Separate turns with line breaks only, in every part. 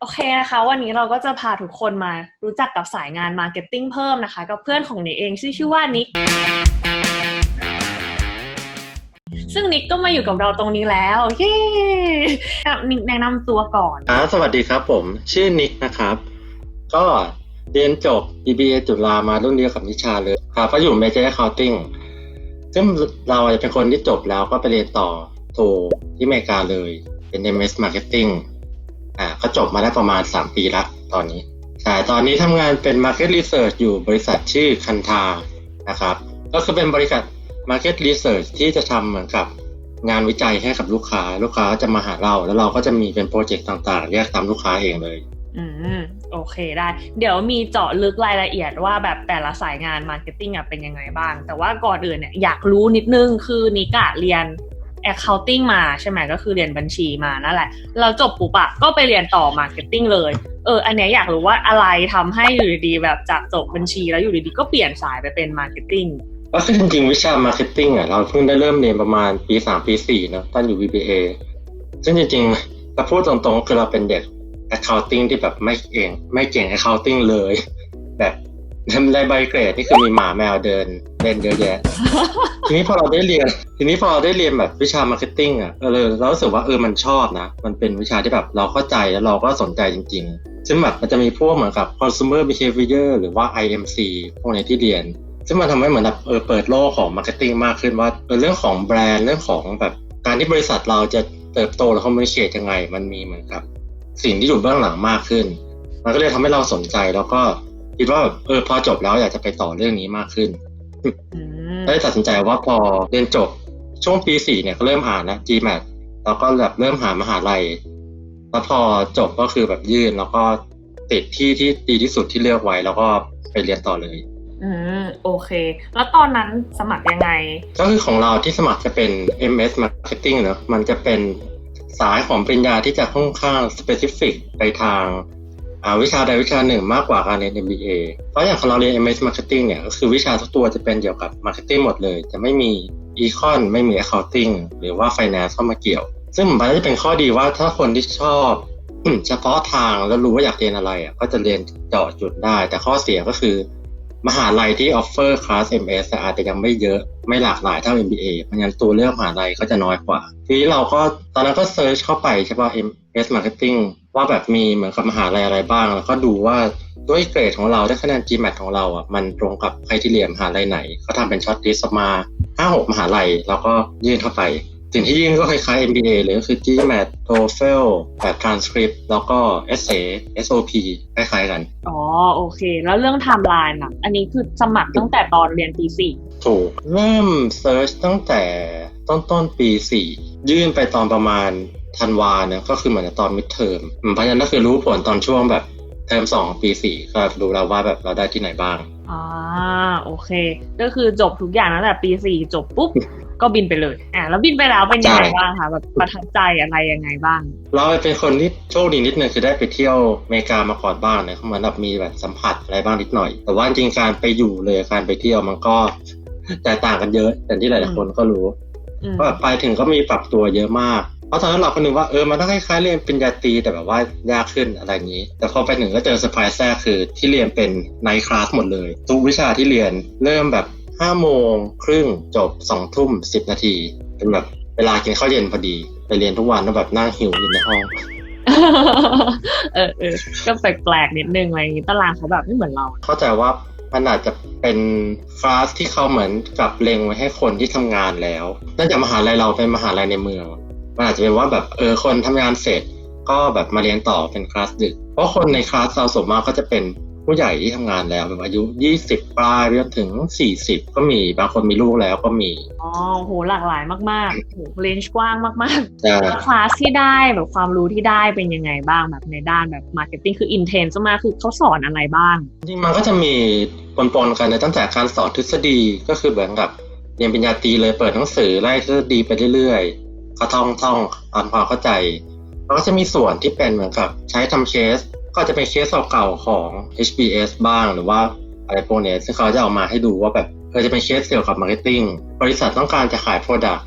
โอเคนะคะ วันนี้เราก็จะพาทุกคนมารู้จักกับสายงานมาร์เก็ตติ้งเพิ่มนะคะ กับเพื่อนของนิกเองชื่อชื่อว่านิกซึ่งนิกก็มาอยู่กับเราตรงนี้แล้วเย้นิกแนะนำตัวก่อน
อ่าสวัสดีครับผม ชื่อนิกนะครับ ก็เรียนจบ BBA จุฬามารุ่นเดียวกับนิชาเลยครับก็อยู่ Major Accounting ซึ่งเราเป็นคนที่จบแล้วก็ไปเรียนต่อโทที่อเมริกาเลย เป็น MS Marketing อ่าก็จบมาได้ประมาณ 3 ปีละตอนนี้ใช่ตอนนี้ทำงานเป็น Market Research อยู่บริษัทชื่อคันทานะครับ ก็คือเป็นบริษัท Market Research ที่จะทำเหมือนกับงานวิจัยให้กับลูกค้า ลูกค้าจะมาหาเรา แล้วเราก็จะมีเป็นโปรเจกต์ต่างๆ แยกตามลูกค้าเองเลย
อืม โอเคได้ เดี๋ยวมีเจาะลึกรายละเอียดว่าแบบแต่ละสายงานมาร์เก็ตติ้งอะเป็นยังไงบ้าง แต่ว่าก่อนอื่นเนี่ยอยากรู้นิดนึงคือนิกะเรียน accounting มาใช่ไหมก็คือเรียนบัญชีมานั่นแหละ เราจบปุ๊บอะก็ไปเรียนต่อ marketing เลย เออ อันเนี้ยอยากรู้ว่าอะไรทำให้อยู่ดีๆแบบจากจบบัญชีแล้วอยู่ดีๆก็เปลี่ยนสายไปเป็น marketing
ก็คือจริงๆวิชา Marketing อะเราเพิ่งได้เริ่มเรียนประมาณปีสามปีสี่เนะตอนอยู่ BBA ซึ่งจริงๆถ้าพูดตรงๆคือเราเป็นเด็ก Accounting ที่แบบไม่เก่งไม่เก่ง Accounting เลย แบบในใบเกรดนี่คือมีหมาแมวเดิน เล่นเยอะแยะ ทีนี้พอเราได้เรียน ทีนี้พอเราได้เรียนแบบวิชา Marketing อะเออเรารู้สึกว่าเออมันชอบนะ มันเป็นวิชาที่แบบเราเข้าใจแล้วเราก็สนใจจริง ๆ ซึ่งแบบมันจะมีพวกเหมือนกับ consumer behavior หรือว่า IMC พวกนี้ที่เรียนซึ่งมันทำให้เหมือนแบบเออเปิดโลกของมาร์เก็ตติ้งมากขึ้นว่าเออเรื่องของแบรนด์เรื่องของแบบการที่บริษัทเราจะเติบโตและคอมมูนิเคชยังไง มันมีเหมือนกับ สิ่งที่อยู่เบื้องหลังมากขึ้น มันก็เลยทำให้เราสนใจแล้วก็คิดว่าแบบเออพอจบแล้วอยากจะไปต่อเรื่องนี้มากขึ้น
อืม
ก็เลยตัดสินใจว่าพอเรียนจบช่วงปีสี่เนี่ยก็เริ่มอ่านนะ GMAT แล้วก็แบบเริ่มหามหาลัย แล้วพอจบก็คือแบบยื่นแล้วก็ติดที่ที่ดีที่สุดที่เลือกไว้ แล้วก็ไปเรียนต่อเลย
อืมโอเค แล้วตอนนั้นสมัครยังไง
ก็คือของเราที่สมัครจะเป็น MS Marketing เนอะมันจะเป็นสายของปริญญาที่จะค่อนข้าง specific ไปทางอ่า วิชาใดวิชาหนึ่งมากกว่าการเรียน MBA เพราะอย่างของเราเรียน MS Marketing เนี่ยก็คือวิชาทุกตัวจะเป็นเกี่ยวกับ Marketing หมดเลย จะไม่มี Econ ไม่มี Accounting หรือว่า Finance เข้ามาเกี่ยว ซึ่งมันจะเป็นข้อดีว่าถ้าคนที่ชอบเฉพาะทางแล้วรู้ว่าอยากเรียนอะไรอะก็จะเรียนเจาะจุดได้ แต่ข้อเสียก็คือ มหาลัยที่ออฟเฟอร์คลาส MS อาจจะยังไม่เยอะไม่หลากหลายเท่า MBA เพราะงั้นตัวเลือกมหาลัยก็จะน้อยกว่า ทีนี้เราก็ตอนนั้นก็เซิร์ชเข้าไปใช่ป่ะ MS Marketing ว่าแบบมีเหมือนกับมหาลัยอะไรบ้าง แล้วก็ดูว่าด้วยเกรดของเราด้วยคะแนน GMAT ของเราอะมันตรงกับใครที่เรียนมหาลัยไหนเขาทำเป็นช็อตลิสต์มา5-6มหาลัยแล้วก็ยื่นเข้าไป สิ่งที่ยื่นก็คล้ายๆ MBA เลยก็คือ GMAT TOEFL แบบ transcript แล้วก็ essay SOP คล้ายๆกัน
อ๋อ โอเค แล้วเรื่องไทม์ไลน์อะ อันนี้คือสมัครตั้งแต่ตอนเรียนปีสี่
ถูก เริ่มเซิร์ชตั้งแต่ต้นต้นๆปีสี่ยื่นไปตอนประมาณ ธันวาเนี่ยก็คือเหมือนกับตอนมิดเทอมเพราะฉะนั้นก็คือรู้ผลตอนช่วงแบบเทอมสองปีสี่ก็รู้แล้วว่าแบบเราได้ที่ไหนบ้าง
อ่าโอเค ก็คือจบทุกอย่างตั้งแต่ปีสี่จบปุ๊บก็บินไปเลยอ่าแล้วบินไปแล้วเป็นยังไง
ใช่
บ้างคะแบบประทับใจอะไรยังไงบ้าง
เราเป็นคนที่โชคดีนิดนึงคือได้ไปเที่ยวอเมริกามาก่อนบ้างเนี่ยเหมือนแบบมีแบบสัมผัสอะไรบ้างนิดหน่อย แต่ว่าจริงๆการไปอยู่เลยการไปเที่ยวมันก็แตกต่างกันเยอะอย่างที่หลายๆคนก็รู้
อืม
ก็แบบไปถึงก็มีปรับตัวเยอะมาก เพราะตอนนั้นเราก็นึกว่าเออมันต้องคล้ายๆเรียนปริญญาตรีแต่แบบว่ายากขึ้นอะไรอย่างนี้ แต่พอไปถึงก็เจอเซอร์ไพรส์แรกคือที่เรียนเป็นไนท์คลาสหมดเลย ทุกวิชาที่เรียนเริ่มแบบห้าโมงครึ่งจบสองทุ่มสิบนาทีเป็นแบบเวลากินข้าวเย็นพอดี ไปเรียนทุกวันแล้วแบบนั่งหิวอยู่ในห้อง
เออเออก็แปลกๆนิดนึงอะไรอย่างนี้ตารางเขาแบบไม่เหมือนเรา
เข้าใจว่ามันอาจจะเป็นคลาสที่เขาเหมือนกับเล็งไว้ให้คนที่ทำงานแล้วเนื่องจากมหาลัยเราเป็นมหาลัยในเมือง มันอาจจะเป็นว่าแบบเออคนทำงานเสร็จก็แบบมาเรียนต่อเป็นคลาสดึก เพราะคนในคลาสเราส่วนมากก็จะเป็นผู้ใหญ่ที่ทำงานแล้วแบบอายุ20ปลายไปจนถึง40ก็มีบางคนมีลูกแล้วก็มี
อ๋อโหหลากหลายมากๆโหเรนจ์กว้างมาก
แต่
ๆแล้วคลาสที่ได้แบบความรู้ที่ได้เป็นยังไงบ้างแบบในด้านแบบมาร์เก็ตติ้งคืออินเทนส์มากคือเขาสอนอะไรบ้าง
จริงๆมันก็จะมีปนๆกันในตั้งแต่การสอนทฤษฎีก็คือเหมือนกับเรียนปริญญาตรีเลยเปิดหนังสือไล่ทฤษฎีไปเรื่อยๆ ก็ท่องท่องตานความเข้าใจแล้วก็จะมีส่วนที่เป็นเหมือนกับใช้ทำเคส ก็จะเป็นเคสเก่าๆของ HBS บ้างหรือว่าอะไรพวกนี้ซึ่งเขาจะเอามาให้ดูว่าแบบเออจะเป็นเคสเกี่ยวกับมาร์เก็ตติ้งบริษัทต้องการจะขาย Product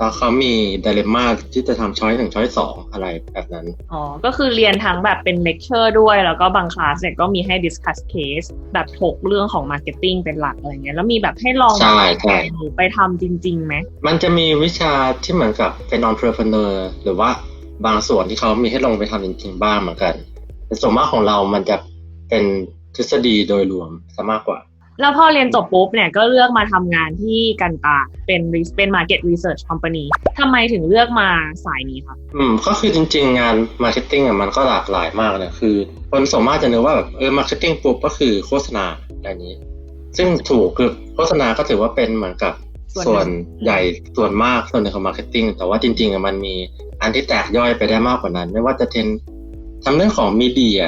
แล้วเขามีด i เลม่าที่จะทำช้อยหนึ่งช้อยสองอะไรแบบนั้น
อ๋อ ก็คือเรียนทั้งแบบเป็นเลคเชอร์ด้วย แล้วก็บางคลาสเนี่ยก็มีให้ discuss case แบบถกเรื่องของ marketing เป็นหลักอะไรเงี้ย แล้วมีแบบให้ลอง
ใช่ใช่
หรือไปทำจริงๆไหม
มันจะมีวิชาที่เหมือนกับเป็น entrepreneur หรือว่าบางส่วนที่เขามีให้ลงไปทำจริงๆบ้างเหมือนกัน แต่ส่วนมากของเรามันจะเป็นทฤษฎีโดยรวมซะมากกว่า
แล้วพอเรียนจบปุ๊บเนี่ยก็เลือกมาทำงานที่กันตาเป็นเป็น market research company ทำไมถึงเลือกมาสายนี้คะ
อืมก็คือจริง ๆ งานมาร์เก็ตติ้งอะมันก็หลากหลายมากนะคือคนส่วนมากจะนึกว่าแบบเออมาร์เก็ตติ้งปุ๊บก็คือโฆษณาอะไรอย่างนี้ ซึ่งถูกคือโฆษณาก็ถือว่าเป็นเหมือนกับส่วนใหญ่ส่วนมากส่วนหนึ่งของมาร์เก็ตติ้งแต่ว่าจริงๆอะมันมีอันที่แตกย่อยไปได้มากกว่านั้น ไม่ว่าจะเป็นทำเรื่องของมีเดีย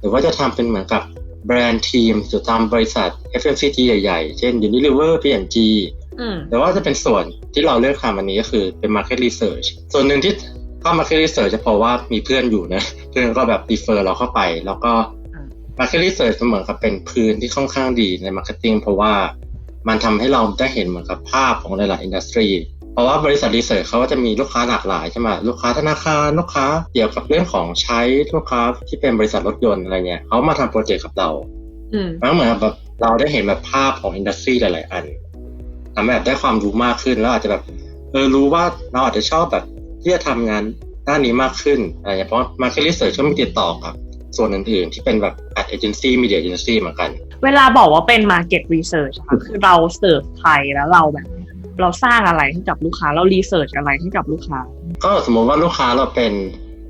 หรือว่าจะทำเป็นเหมือนกับ แบรนด์ทีมจะทำบริษัท FMCG ใหญ่ๆ เช่น Unilever P&G
อืม
แต่ว่าจะเป็นส่วนที่เราเลือกทำอันนี้ก็คือเป็น market research ส่วนหนึ่งที่เข้า market research จะเพราะว่ามีเพื่อนอยู่นะ เพื่อนก็แบบ refer เราเข้าไป แล้วก็ market research มันเหมือนกับเป็นพื้นที่ค่อนข้างดีใน marketing เพราะว่ามันทำให้เราได้เห็นเหมือนกับภาพของหลายๆ industry เพราะว่าบริษัทรีเสิร์ชเขาก็จะมีลูกค้าหลากหลายใช่ไหมลูกค้าธนาคารลูกค้าเกี่ยวกับเรื่องของใช้ลูกค้าที่เป็นบริษัทรถยนต์อะไรเงี้ยเขามาทำโปรเจกต์กับเรา
อืม
มันเหมือนแบบเราได้เห็นแบบภาพของอินดัสทรีหลาย ๆ อันทำให้แบบได้ความรู้มากขึ้นแล้วอาจจะแบบเออรู้ว่าเราอาจจะชอบแบบที่จะทำงานด้านนี้มากขึ้นอะไรอย่างเงี้ยเพราะ Market Research ก็มีติดต่อกับส่วนอื่น ๆ ที่เป็นแบบ ad agency media agency เหมือนกัน
เวลาบอกว่าเป็น market research อะค่ะคือเราเสิร์ฟใครแล้วเราแบบ เราสร้างอะไรให้กับลูกค้า เรา research อะไรให้กับลูกค้า
ก็สมมติว่าลูกค้าเราเป็น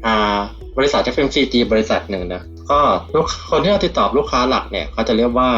อ่าบริษัท FMCG บริษัทหนึ่งนะก็ลูกคนที่เราติดต่อลูกค้าหลักเนี่ยเขาจะเรียกว่า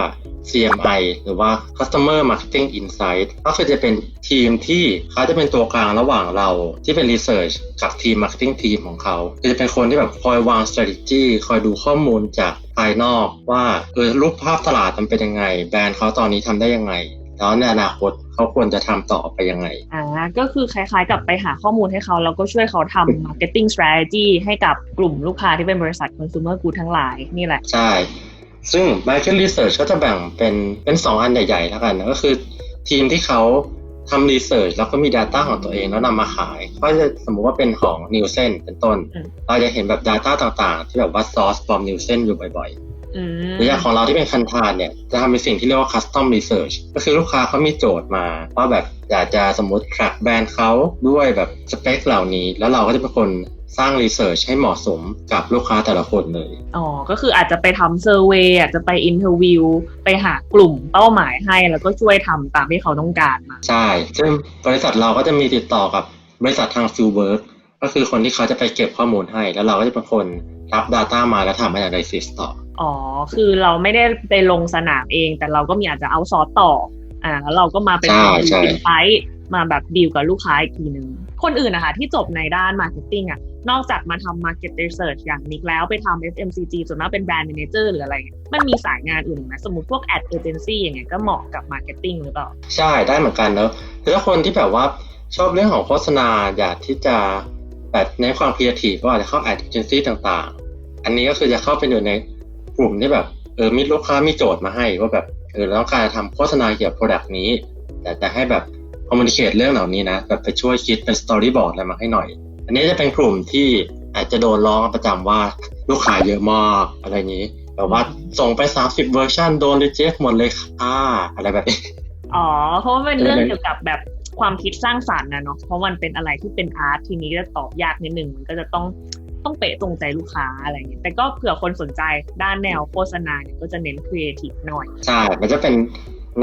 CMI หรือว่า Customer Marketing Insight ก็คือจะเป็นทีมที่เขาจะเป็นตัวกลางระหว่างเราที่เป็น Research กับทีม Marketing ทีมของเขาคือจะเป็นคนที่แบบคอยวาง strategy คอยดูข้อมูลจากภายนอกว่าเออรูปภาพตลาดมันเป็นยังไง แบรนด์เขาตอนนี้ทำได้ยังไง แล้วในอนาคตเขาควรจะทำต่อไปยังไง
อ่าก็คือคล้ายๆกับไปหาข้อมูลให้เขาแล้วก็ช่วยเขาทำ marketing strategy ให้กับกลุ่มลูกค้าที่เป็นบริษัท consumer good ทั้งหลายนี่แหละ
ใช่ ซึ่ง Market Research ก็จะแบ่งเป็นเป็นสองอันใหญ่ๆแล้วกันนะก็คือทีมที่เขาทำ Research แล้วก็มี Data ของตัวเองแล้วนำมาขาย ก็จะสมมุติว่าเป็นของ Nielsen เป็นต้น
อืม
เราจะเห็นแบบ Data ต่างๆ ที่แบบว่า source from Nielsen อยู่บ่อย
อืม
ๆ หรืออย่างของเราที่เป็นคันทานเนี่ยจะทำเป็นสิ่งที่เรียกว่า Custom Research ก็คือลูกค้าเขามีโจทย์มาว่าแบบอยากจะสมมติ track แบรนด์เขาด้วยแบบสเปคเหล่านี้ แล้วเราก็จะเป็นคนสร้าง Research ให้เหมาะสมกับลูกค้าแต่ละคนเลย
อ๋อ ก็คืออาจจะไปทำเซอร์เวยอาจจะไปอินเทอร์วิว ไปหากลุ่มเป้าหมายให้ แล้วก็ช่วยทำตามที่เขาต้องการมา
ใช่ ซึ่งบริษัทเราก็จะมีติดต่อกับบริษัททาง Fieldwork ก็คือคนที่เขาจะไปเก็บข้อมูลให้ แล้วเราก็จะเป็นคนรับ Data มาแล้วทำ Analysis ต่อ
อ๋อ คือเราไม่ได้ไปลงสนามเอง แต่เราก็มีอาจจะเอาซอร์สต่อ อ่า แล้วเราก็มาเป็น
ใช่
คน
ใช่
อินไซต์มาแบบดีลกับลูกค้าอีกทีหนึ่งคนอื่นนะคะที่จบในด้านมาร์เก็ตติ้งอะ นอกจากมาทำ Market Research อย่างนิกแล้วไปทำ FMCG ส่วนมากเป็นแบรนด์ Manager หรืออะไรเงี้ยมันมีสายงานอื่นไหมสมมติพวก Ad Agency อย่างเงี้ยก็เหมาะกับ Marketing หรือเปล่า
ใช่ได้เหมือนกันเนอะคือถ้าคนที่แบบว่าชอบเรื่องของโฆษณาอยากที่จะแบบในนความครีเอทีฟก็อาจจะเข้า Ad Agency ต่างๆ อันนี้ก็คือจะเข้าไปอยู่ใน กลุ่มที่แบบเออมีลูกค้ามีโจทย์มาให้ว่าแบบเออเราต้องการจะทำโฆษณาเกี่ยวกับ Product นี้ แต่จะให้แบบคอมมูนิเค e เรื่องเหล่านี้นะแบบไปช่วยคิดเป็นสตอรี่บอร์ดอะไรมาให้หน่อย อันนี้จะเป็นกลุ่มที่อาจจะโดนร้องประจำว่าลูกค้าเยอะมากอะไรนี้แบบว่าส่งไป 30 เวอร์ชันโดนรีเจ็คหมดเลยค่ะอะไรแบบนี้
อ๋อ เพราะว่าเป็นเรื่อง
เกี่
ยวกับแบบความคิดสร้างสรรค์นะเนาะเพราะมันเป็นอะไรที่เป็นอาร์ตทีนี้จะตอบยากนิดนึงมันก็จะต้อง ต้องเป๊ะตรงใจลูกค้าอะไรอย่างเงี้ยแต่ก็เผื่อคนสนใจด้านแนวโฆษณาเนี่ยก็จะเน้นครีเอทีฟหน่อย
ใช่ มันจะเป็น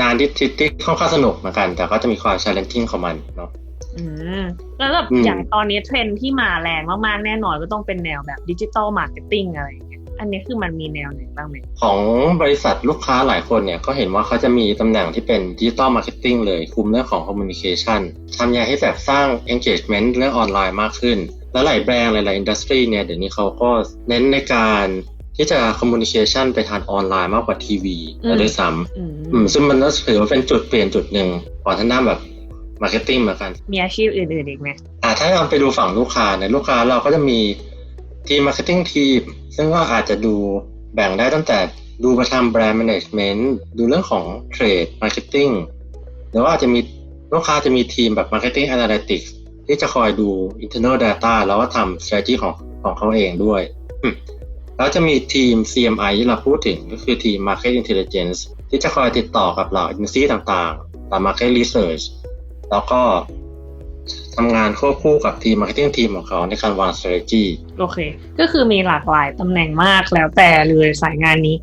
งานที่ที่ที่ค่อนข้างสนุกเหมือนกัน แต่ก็จะมีความ challenging ของมันเนาะ
อืมแล้วแบบ
อืม
อย่างตอนนี้เทรนด์ที่มาแรงมากๆ แน่นอนก็ต้องเป็นแนวแบบดิจิ t a ลมาร์เก็ตติ้งอะไรอย่างเงี้ยอันนี้คือมันมีแนวไหนบ้างไหม
ของบริษัทลูกค้าหลายคนเนี่ยก็เห็นว่าเขาจะมีตำแหน่งที่เป็น digital marketing เลยคุมเรื่องของ communication ทำยังไงให้แบบสร้าง engagement เรื่องออนไลน์มากขึ้น แล้วหลายแบรนด์หลายๆ industry เนี่ยเดี๋ยวนี้เขาก็เน้นในการที่จะ communication ไปทางออนไลน์มากกว่าทีวีแล้วด้วยซ้ำ
อืม
อืมซึ่งมันก็ถือว่าเป็นจุดเปลี่ยนจุดหนึ่งของทางด้านแบบ marketing เหมือนกัน
มีอาชีพอื่นๆอีกไหม
อ่าถ้าเราไปดูฝั่งลูกค้าเนี่ยลูกค้าเราก็จะมีทีม marketing ทีมซึ่งก็อาจจะดูแบ่งได้ตั้งแต่ดูมาทำแบรนด์ management ดูเรื่องของ trade marketing หรือว่าอาจจะมีลูกค้าจะมีทีมแบบ marketing analytics ที่จะคอยดู internal data แล้วก็ทำ strategy ของของเขาเองด้วย แล้วจะมีทีม CMI ที่เราพูดถึงก็คือทีม market intelligence ที่จะคอยติดต่อกับเหล่าเอเจนซี่ต่างๆตาม market research แล้วก็ทำงานควบคู่กับทีม marketing ทีมของเขาในการวาง strategy
โอเค ก็คือมีหลากหลายตำแหน่งมากแล้วแต่เลยสายงานนี้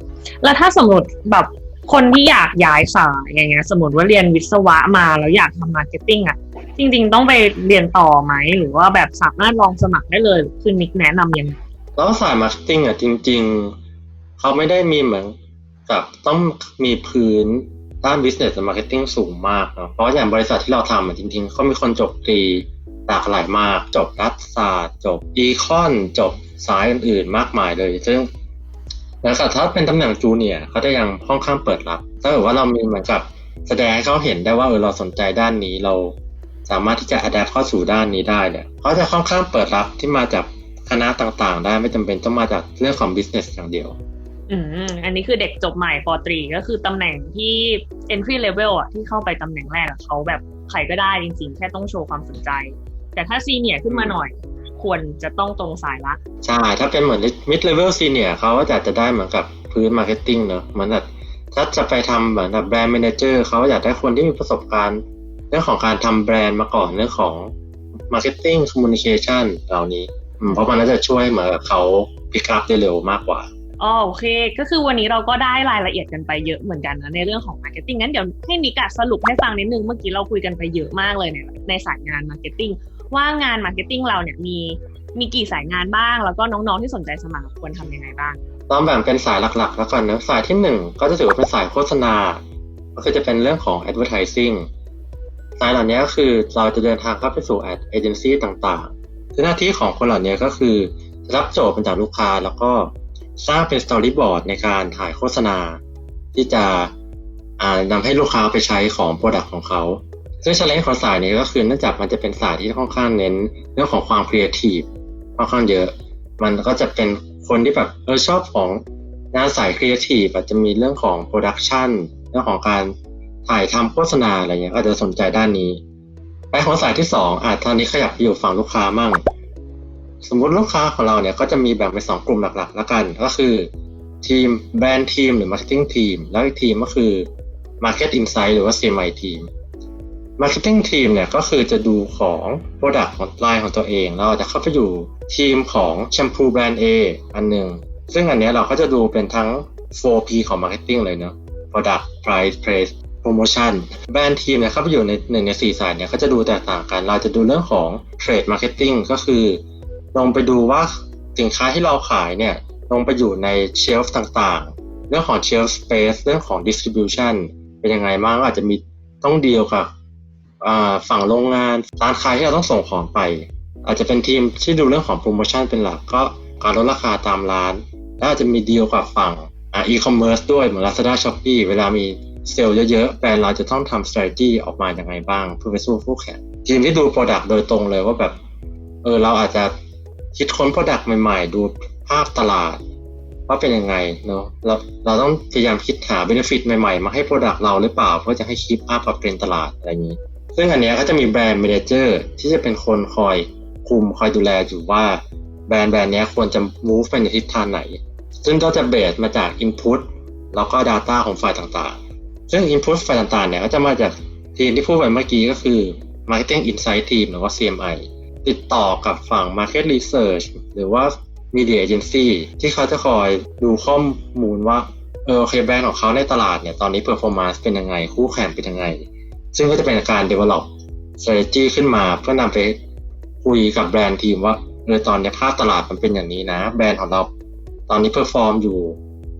แล้วถ้าสมมติแบบคนที่อยากย้ายสายอย่างเงี้ยสมมติว่าเรียนวิศวะมาแล้วอยากทำมาร์เก็ตติ้งอะ จริง ๆ ต้องไปเรียนต่อไหม หรือว่าแบบสามารถลองสมัครได้เลยคือนิกแนะนำยังไง
แล้วสายมาร์เก็ตติ้งอะจริง ๆ เขาไม่ได้มีเหมือนกับต้องมีพื้นด้าน business และ marketing สูงมากเนอะเพราะอย่างบริษัทที่เราทำอะจริง ๆ เขามีคนจบตรีหลากหลายมาก จบรัฐศาสตร์ จบอีคอน จบสายอื่นๆ มากมายเลย ซึ่งแล้วแต่ถ้าเป็นตำแหน่งจูเนียร์เขาจะยังค่อนข้างเปิดรับถ้าเกิดว่าเรามีเหมือนกับแสดงให้เขาเห็นได้ว่าเออเราสนใจด้านนี้เรา สามารถที่จะ adapt เข้าสู่ด้านนี้ได้เนี่ยเขาจะค่อนข้างเปิดรับที่มาจากคณะต่างๆ ได้ไม่จำเป็นต้องมาจากเรื่องของ business อย่างเดียว
อืมอันนี้คือเด็กจบใหม่ปตรีก็คือตำแหน่งที่ entry level อะที่เข้าไปตำแหน่งแรกอะเขาแบบใครก็ได้จริงๆ แค่ต้องโชว์ความสนใจ แต่ถ้าซีเนียร์ขึ้นมาหน่อย ควรจะต้องตรงสายละ
ใช่ ถ้าเป็นเหมือน mid level senior เขาก็จะจะได้เหมือนกับพื้น marketing เนอะเหมือนแบบถ้าจะไปทำเหมือนแบบแบรนด์ manager เขาอยากได้คนที่มีประสบการณ์ เรื่องของการทำแบรนด์มาก่อนเรื่องของ marketing communication เหล่านี้อืมเพราะมันน่าจะช่วยเหมือนกับเขา pick up ได้เร็วมากกว่า
อ๋อโอเค ก็คือวันนี้เราก็ได้รายละเอียดกันไปเยอะเหมือนกันนะในเรื่องของ Marketing งั้นเดี๋ยวให้นิกอะสรุปให้ฟังนิดนึงเมื่อกี้เราคุยกันไปเยอะมากเลยเนี่ยในสายงาน Marketing ว่างาน Marketing เราเนี่ยมีมีกี่สายงานบ้าง แล้วก็น้องๆที่สนใจสมัครควรทำยังไงบ้าง
ต้องแบ่งเป็นสายหลักๆ แล้วกันนะสายที่หนึ่งก็จะถือว่าเป็นสายโฆษณา ก็คือจะเป็นเรื่องของ advertising สายเหล่านี้ก็คือเราจะเดินทางเข้าไปสู่ ad agency ต่างๆคือหน้าที่ของคนเหล่านี้ก็คือรับโจทย์เป็นจากลูกค้าแล้วก็สร้างเป็น storyboard ในการถ่ายโฆษณา ที่จะอ่านำให้ลูกค้าไปใช้ของ product ของเขาซึ่ง challenge ของสายนี้ก็คือเนื่องจากมันจะเป็นสายที่ค่อนข้างเน้นเรื่องของความ creative ค่อนข้างเยอะ มันก็จะเป็นคนที่แบบเออชอบของงานสายครีเอทีฟอาจจะมีเรื่องของโปรดักชันเรื่องของการ ถ่ายทำโฆษณาอะไรเงี้ยก็อาจจะสนใจด้านนี้ ไปของสายที่สองอาจตอนนี้ขยับไปอยู่ฝั่งลูกค้ามั่ง สมมุติลูกค้าของเราเนี่ยก็จะมีแบ่งเป็นสองกลุ่มหลักๆแล้วกัน ก็คือ ทีมแบรนด์ทีมหรือ Marketing ทีมแล้วอีกทีมก็คือ Market Insight หรือว่า CMI ทีม Marketing ทีมเนี่ยก็คือจะดูของ Product ของไลน์ของตัวเองเราจะเข้าไปอยู่ทีมของแชมพูแบรนด์ A อันหนึ่งซึ่งอันเนี้ยเราก็จะดูเป็นทั้ง 4P ของ Marketing เลยเนาะ Product Price Place Promotion แบรนด์ทีมเนี่ยเข้าไปอยู่ในหนึ่งในสี่สายเนี่ยก็จะดูแตกต่างกัน เราจะดูเรื่องของ Trade Marketing ก็คือ ลงไปดูว่าสินค้าที่เราขายเนี่ยลงไปอยู่ในเชลฟ์ต่างๆ เรื่องของ shelf space เรื่องของ distribution เป็นยังไงบ้างอาจจะมีต้องเดีลกับอ่าฝั่งโรงงานร้านค้าที่เราต้องส่งของไป อาจจะเป็นทีมที่ดูเรื่องของโปรโมชั่นเป็นหลักก็การลดราคาตามร้าน แล้วอาจจะมีเดีลกับฝั่งอีคอมเมิร์ซด้วยเหมือน Lazada Shopee เวลามี เซลล์เยอะๆแบรนด์เราจะต้องทำ strategy ออกมาอย่างไรบ้าง เพื่อไปสู้คู่แข่งทีมที่ดู Product โดยตรงเลยว่าแบบเออเราอาจจะคิดค้น Product ใหม่ๆ ดูภาพตลาด ว่าเป็นยังไงเนาะเราเราต้องพยายามคิดหา benefit ใหม่ๆ มาให้ Product เราหรือเปล่า เพื่อจะให้คีปอัพกับเทรนตลาดอะไรอย่างนี้ ซึ่งอันเนี้ยก็จะมีแบรนด์ m ม n a เจอร์ที่จะเป็นคนคอยคุมคอยดูแลอยู่ว่าแบรนด์แบรนด์นี้ควรจะ move ไปในทิศทางไหน ซึ่งก็จะเบสมาจาก input แล้วก็ data ของฝ่ายต่างๆ ซึ่ง input ฝ่ายต่างๆเนี่ยก็จะมาจากทีมที่พูดไปเมื่อกี้ก็คือ marketing insight team หรือว่า CMI ติดต่อกับฝั่ง market research หรือว่า media agency ที่เขาจะคอยดูข้อมูลว่าเออโอเคแบรนด์ของเขาในตลาดเนี่ยตอนนี้ performance เป็นยังไง คู่แข่งเป็นยังไง ซึ่งก็จะเป็นการ develop strategy ขึ้นมาเพื่อนำไปคุยกับแบรนด์ทีมว่าเออตอนนี้ภาพตลาดมันเป็นอย่างนี้นะ แบรนด์ของเราตอนนี้เพอร์ฟอร์มอยู่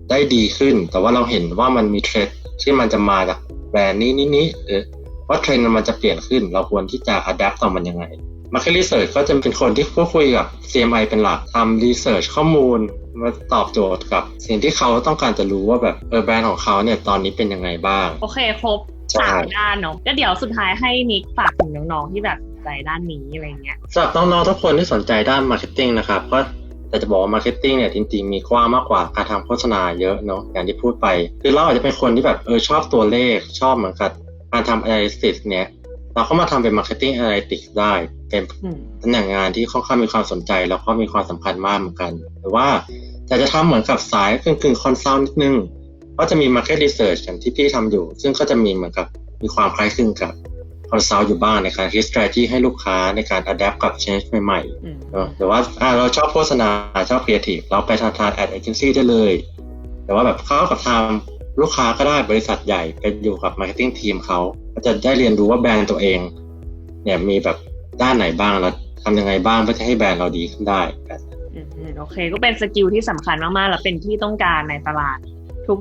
ได้ดีขึ้น แต่ว่าเราเห็นว่ามันมีเทรด ที่มันจะมาจากแบรนด์นี้นี้นี้หรือว่าเทรนด์มันจะเปลี่ยนขึ้น เราควรที่จะ adapt ต่อมันยังไง Market Research ก็จะเป็นคนที่พูดคุยกับ CMI เป็นหลักทำ research ข้อมูลมาตอบโจทย์กับ สิ่งที่เขาต้องการจะรู้ว่าแบบเออแบรนด์ของเขาเนี่ยตอนนี้เป็นยังไงบ้าง
โอเค ครบ
ใช่
สามด้านเนาะก็เดี๋ยวสุดท้ายให้นิกฝากถึงน้องๆที่แบบสนใจด้านนี้อะไรเงี้ย
สำหรับน้องๆทุกคนที่สนใจด้านมาร์เก็ตติ้งนะครับก็ แต่จะบอกว่ามาร์เก็ตติ้งเนี่ยจริงๆมีกว้างมากกว่าการทำโฆษณาเยอะเนาะอย่างที่พูดไป คือเราอาจจะเป็นคนที่แบบเออชอบตัวเลขชอบเหมือนกับการทำ analysis เนี่ย เราก็มาทำเป็น marketing analytics ได้ เป็น
อืม
ตำแหน่งงานที่ค่อนข้างมีความสนใจ แล้วก็มีความสำคัญมากเหมือนกันหรือว่าแต่จะทำเหมือนกับสายกึ่งกึ่งคอนซัลท์นิดนึงก็จะมี market research อย่างที่พี่ทำอยู่ ซึ่งก็จะมีเหมือนกับมีความคล้ายคลึงกับ คอนซัลท์อยู่บ้างในการคิด strategy ให้ลูกค้าในการ adapt กับ change ใหม่ๆ
อืม
เนอะหรือว่าอ่าเราชอบโฆษณาชอบครีเอทีฟเราไปทางทางแอดเอเจนซี่ได้เลย แต่ว่าแบบเข้ากับทางลูกค้าก็ได้บริษัทใหญ่ไปอยู่กับมาร์เก็ตติ้งทีมเขาก็จะได้เรียนรู้ว่าแบรนด์ตัวเอง เนี่ยมีแบบด้านไหนบ้างแล้วทำยังไงบ้างเพื่อจะให้แบรนด์เราดีขึ้นได้แบบนั้น
อืมอืมโอเค ก็เป็นสกิลที่สำคัญมากๆ แล้วเป็นที่ต้องการในตลาด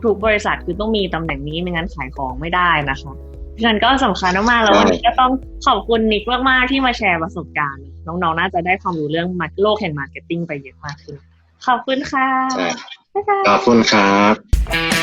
ทุกๆ บริษัทคือต้องมีตำแหน่งนี้ไม่งั้นขายของไม่ได้นะคะ ฉะนั้นก็สำคัญมากๆแล้ววันนี้ก็ต้องขอบคุณนิกมากๆที่มาแชร์ประสบการณ์ น้องๆ น่าจะได้ความรู้เรื่องโลกแห่งมาร์เก็ตติ้งไปเยอะมากขึ้น ขอบคุณค่ะ
ใช่
บ๊ายบาย
ขอบคุณครับ